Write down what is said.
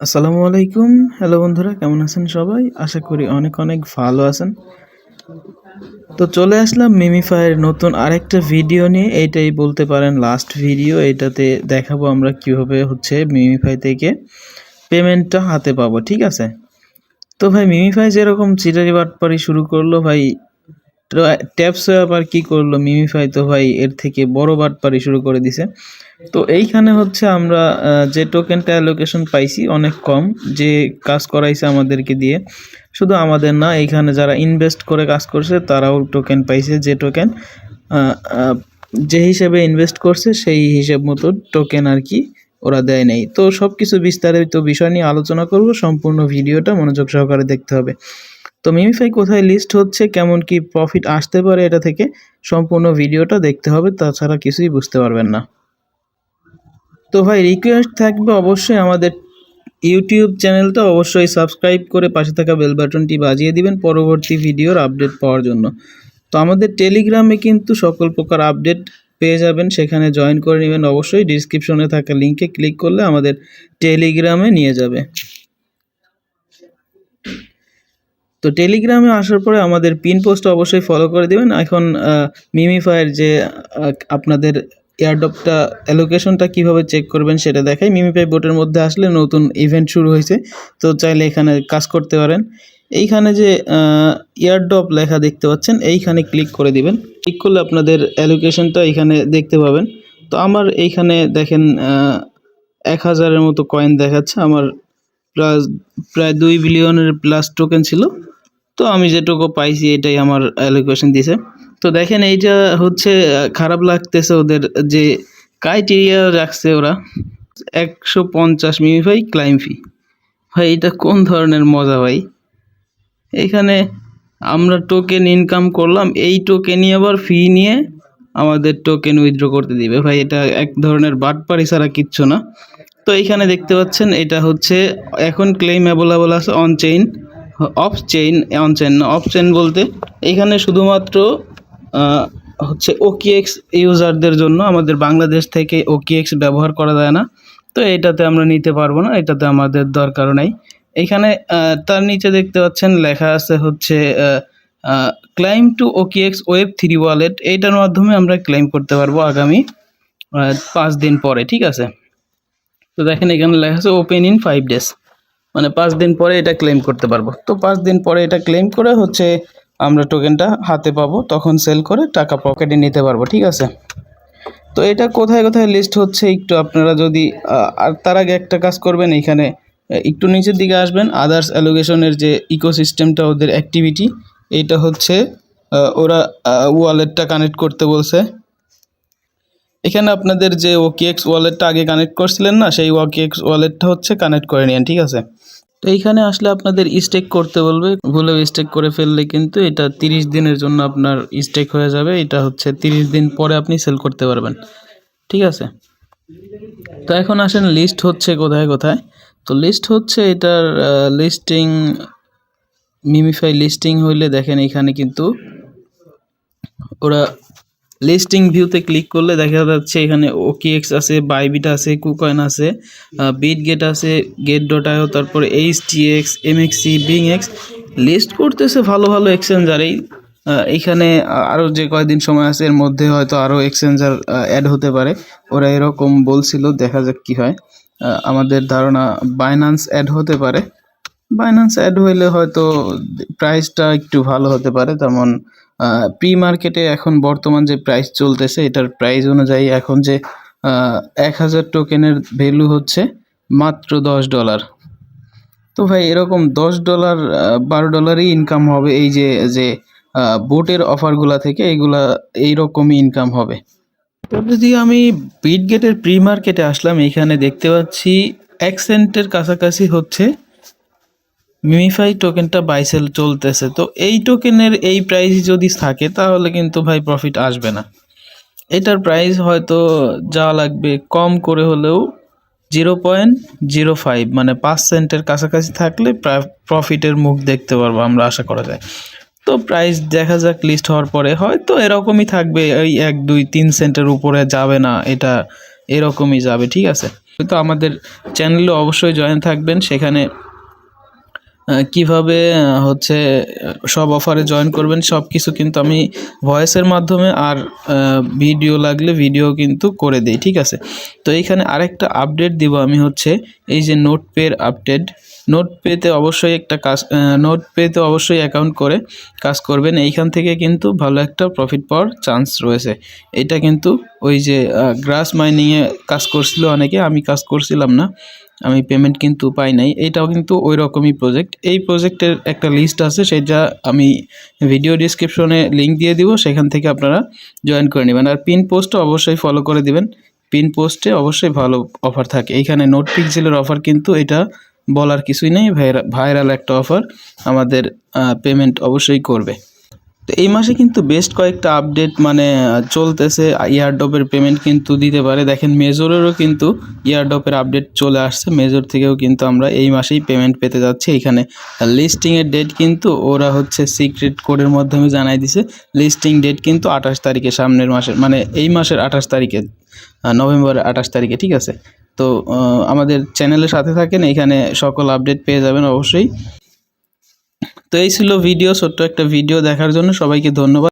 আসসালামু আলাইকুম। হ্যালো বন্ধুরা, কেমন আছেন সবাই? আশা করি অনেক অনেক ভালো আছেন। তো চলে আসলাম মিমিফাইয়ের নতুন আরেকটা ভিডিও নিয়ে। এইটাই বলতে পারেন লাস্ট ভিডিও এটাতে দেখাবো আমরা কীভাবে হচ্ছে মিমিফাই থেকে পেমেন্টটা হাতে পাবো, ঠিক আছে? তো ভাই মিমিফাই যেরকম চিটারি বাটপারি শুরু করল ভাই ট্যাপস আবার কি করল মিমিফাই তো ভাই এর থেকে বড় বাটপারি শুরু করে দিছে। তো এইখানে হচ্ছে আমরা যে টোকেনটা অ্যালোকেশন পাইছি অনেক কম, যে কাজ করাইছে আমাদেরকে দিয়ে। শুধু আমাদের না, এইখানে যারা ইনভেস্ট করে কাজ করছে, তারাও টোকেন পাইছে যে টোকেন যে হিসেবে ইনভেস্ট করছে সেই হিসেব মতো টোকেন আর কি ওরা দেয় নাই। তো সব কিছু বিস্তারিত বিষয় নিয়ে আলোচনা করব, সম্পূর্ণ ভিডিওটা মনোযোগ সহকারে দেখতে হবে। তো মিমিফাই কোথায় লিস্ট হচ্ছে, কেমন কি প্রফিট আসতে পারে এটা থেকে, সম্পূর্ণ ভিডিওটা দেখতে হবে, তাছাড়া কিছুই বুঝতে পারবেন না। তো ভাই রিকোয়েস্ট থাকবে অবশ্যই আমাদের ইউটিউব চ্যানেলটা অবশ্যই সাবস্ক্রাইব করে পাশে থাকা বেল বাটনটি বাজিয়ে দিবেন পরবর্তী ভিডিওর আপডেট পাওয়ার জন্য। তো আমাদের টেলিগ্রামে কিন্তু সকল প্রকার আপডেট পেয়ে যাবেন, সেখানে জয়েন করে নেবেন। অবশ্যই ডিসক্রিপশনে থাকা লিঙ্কে ক্লিক করলে আমাদের টেলিগ্রামে নিয়ে যাবে। তো টেলিগ্রামে আসার পরে আমাদের পিন পোস্ট অবশ্যই ফলো করে দিবেন। এখন মিমিফায়ের যে আপনাদের এয়ারডপটা অ্যালোকেশনটা কীভাবে চেক করবেন সেটা দেখাই। মিমিফাই বোটের মধ্যে আসলে নতুন ইভেন্ট শুরু হয়েছে। তো চাইলে এখানে কাজ করতে পারেন। এইখানে যে এয়ারডপ লেখা দেখতে পাচ্ছেন, এইখানে ক্লিক করে দিবেন। ক্লিক করলে আপনাদের অ্যালোকেশনটা এখানে দেখতে পাবেন। তো আমার এইখানে দেখেন এক হাজারের মতো কয়েন দেখাচ্ছে। আমার প্লাস প্রায় দুই বিলিয়নের প্লাস টোকেন ছিল। তো আমি যেটুকু পাইছি এটাই আমার অ্যালোকেশন দিছে। তো দেখেন এইটা হচ্ছে খারাপ লাগতেছে ওদের যে ক্রাইটেরিয়া রাখছে ওরা। একশো পঞ্চাশ মিমি ভাই ক্লাইম ফি ভাই, এটা কোন ধরনের মজা ভাই? এখানে আমরা টোকেন ইনকাম করলাম, এই টোকেনই আবার ফি নিয়ে আমাদের টোকেন উইথড্র করতে দিবে। ভাই, এটা এক ধরনের বাটপারি ছাড়া কিচ্ছু না। তো এইখানে দেখতে পাচ্ছেন, এটা হচ্ছে এখন ক্লেম অ্যাভেলেবল আছে on chain off chain on chain না অফ চেইন বলতে এখানে শুধুমাত্র হচ্ছে ওকিএক্স ইউজারদের জন্য আমাদের বাংলাদেশ থেকে ওকিএক্স ব্যবহার করা যায় না। তো এটাতে আমরা নিতে পারব না, এটাতে আমাদের দরকারও নাই। এখানে তার নিচে দেখতে পাচ্ছেন লেখা আছে হচ্ছে claim to OKX web three wallet এইটার মাধ্যমে আমরা ক্লাইম করতে পারব আগামী পাঁচ দিন পরে, ঠিক আছে? তো দেখেন এখানে লেখা আছে ওপেন ইন ফাইভ ডেজ মানে পাঁচ দিন পরে এটা ক্লেম করতে পারব। তো পাঁচ দিন পরে এটা ক্লেম করে হচ্ছে আমরা টোকেনটা হাতে পাবো, তখন সেল করে টাকা পকেটে নিতে পারব, ঠিক আছে? তো এটা কোথায় কোথায় লিস্ট হচ্ছে একটু আপনারা যদি আর তার আগে একটা কাজ করবেন, এখানে একটু নিচের দিকে আসবেন আদার্স অ্যালোকেশনের যে ইকোসিস্টেমটা ওদের অ্যাক্টিভিটি এটা হচ্ছে ওরা ওয়ালেটটা কানেক্ট করতে বলছে। এখানে আপনাদের যে ওকিএক্স ওয়ালেটটা আগে কানেক্ট করছিলেন না, সেই ওকিএক্স ওয়ালেটটা হচ্ছে কানেক্ট করে নিন ঠিক আছে? তো এইখানে আসলে আপনাদের স্টেক করতে বলবে। ভুলেও স্টেক করে ফেললে কিন্তু এটা তিরিশ দিনের জন্য আপনার স্টেক হয়ে যাবে। এটা হচ্ছে তিরিশ দিন পরে আপনি সেল করতে পারবেন। ঠিক আছে? তো এখন আসেন লিস্ট হচ্ছে কোথায় কোথায়? তো লিস্ট হচ্ছে এটার লিস্টিং মিমিফাই লিস্টিং হইলে দেখেন এখানে কিন্তু ওরা লিস্টিং ভিউতে ক্লিক করলে দেখা যাচ্ছে এখানে ওকিএক্স আছে বাইবিট আছে কুকয়েন আছে বিট গেট আছে গেট ডট আইও তারপরে H T X MEXC BingX list করতেছে ভালো ভালো এক্সচেঞ্জারেই এইখানে আরও যে কয়দিন সময় আছে, এর মধ্যে হয়তো আরও এক্সচেঞ্জার অ্যাড হতে পারে। ওরা এরকম বলছিল, দেখা যাক কি হয়। আমাদের ধারণা বাইনান্স অ্যাড হতে পারে। বাইন্যান্স অ্যাড হইলে হয়তো প্রাইসটা একটু ভালো হতে পারে, তেমন প্রি মার্কেটে এখন বর্তমান যে প্রাইস চলতেছে, এটার প্রাইস অনুযায়ী এখন যে এক হাজার টোকেনের ভ্যালু হচ্ছে মাত্র দশ ডলার তো ভাই, এরকম দশ ডলার বারো ডলারই ইনকাম হবে এই যে যে বোটের অফারগুলা থেকে এগুলা এইরকমই ইনকাম হবে। তো যদি আমি বিটগেটের প্রি মার্কেটে আসলাম, এখানে দেখতে পাচ্ছি এক সেন্টের কাছাকাছি হচ্ছে মিমিফাই টোকেনটা বাইসেল চলতেছে। তো এই টোকেনের এই প্রাইস যদি থাকে, তাহলে কিন্তু ভাই প্রফিট আসবে না। এটার প্রাইস হয়তো যা লাগবে, কম করে হলেও জিরো পয়েন্ট জিরো ফাইভ মানে পাঁচ সেন্টের কাছাকাছি থাকলে প্রফিটের মুখ দেখতে পারব আমরা, আশা করা যায়। তো প্রাইস দেখা যাক লিস্ট হওয়ার পরে, হয়তো এরকমই থাকবে ওই এক, দুই, তিন সেন্টের উপরে যাবে না, এটা এরকমই যাবে, ঠিক আছে? তো আমাদের চ্যানেলে অবশ্যই জয়েন থাকবেন, সেখানে কীভাবে হচ্ছে, সব অফারে জয়েন করবেন সব কিছু কিন্তু আমি ভয়েসের মাধ্যমে আর ভিডিও লাগলে ভিডিও কিন্তু করে দিই, ঠিক আছে? তো এইখানে আরেকটা আপডেট দিব আমি হচ্ছে, এই যে নোট পের আপডেট নোট পেতে অবশ্যই একটা কাজ নোট পেতে অবশ্যই অ্যাকাউন্ট করে কাজ করবেন। এইখান থেকে কিন্তু ভালো একটা প্রফিট পাওয়ার চান্স রয়েছে। এটা কিন্তু ওই যে গ্রাস মাইনিংয়ে কাজ করছিল অনেকে, আমি কাজ করছিলাম না। আমি পেমেন্ট কিন্তু পাই নাই। এটাও কিন্তু ওই রকমই প্রজেক্ট এই প্রজেক্টের একটা লিস্ট আছে, সেটা আমি ভিডিও ডিসক্রিপশনে লিংক দিয়ে দিব, সেখান থেকে আপনারা জয়েন করে নেবেন। আর পিন পোস্টও অবশ্যই ফলো করে দিবেন। পিন পোস্টে অবশ্যই ভালো অফার থাকে। এইখানে নোট পিক্সেলের অফার কিন্তু এটা বলার কিছুই নেই। ভাইরাল একটা অফার আমাদের পেমেন্ট অবশ্যই করবে। তো এই মাসে কিন্তু বেস্ট কয়েকটা আপডেট মানে চলতেছে। ইয়ারডপের পেমেন্ট কিন্তু দিতে পারে। দেখেন মেজরেরও কিন্তু ইয়ারডপের আপডেট চলে আসছে। মেজর থেকেও কিন্তু আমরা এই মাসেই পেমেন্ট পেতে যাচ্ছি এখানে। লিস্টিংয়ের ডেট কিন্তু ওরা হচ্ছে সিক্রেট কোডের মাধ্যমে জানাই দিছে। লিস্টিং ডেট কিন্তু আঠাশ তারিখে সামনের মাসের মানে এই মাসের আঠাশ তারিখে নভেম্বরের আঠাশ তারিখে, ঠিক আছে? তো আমাদের চ্যানেলের সাথে থাকেন, এখানে সকল আপডেট পেয়ে যাবেন অবশ্যই। তো এই ছিল ভিডিও ছোট্ট একটা ভিডিও দেখার জন্য সবাইকে ধন্যবাদ।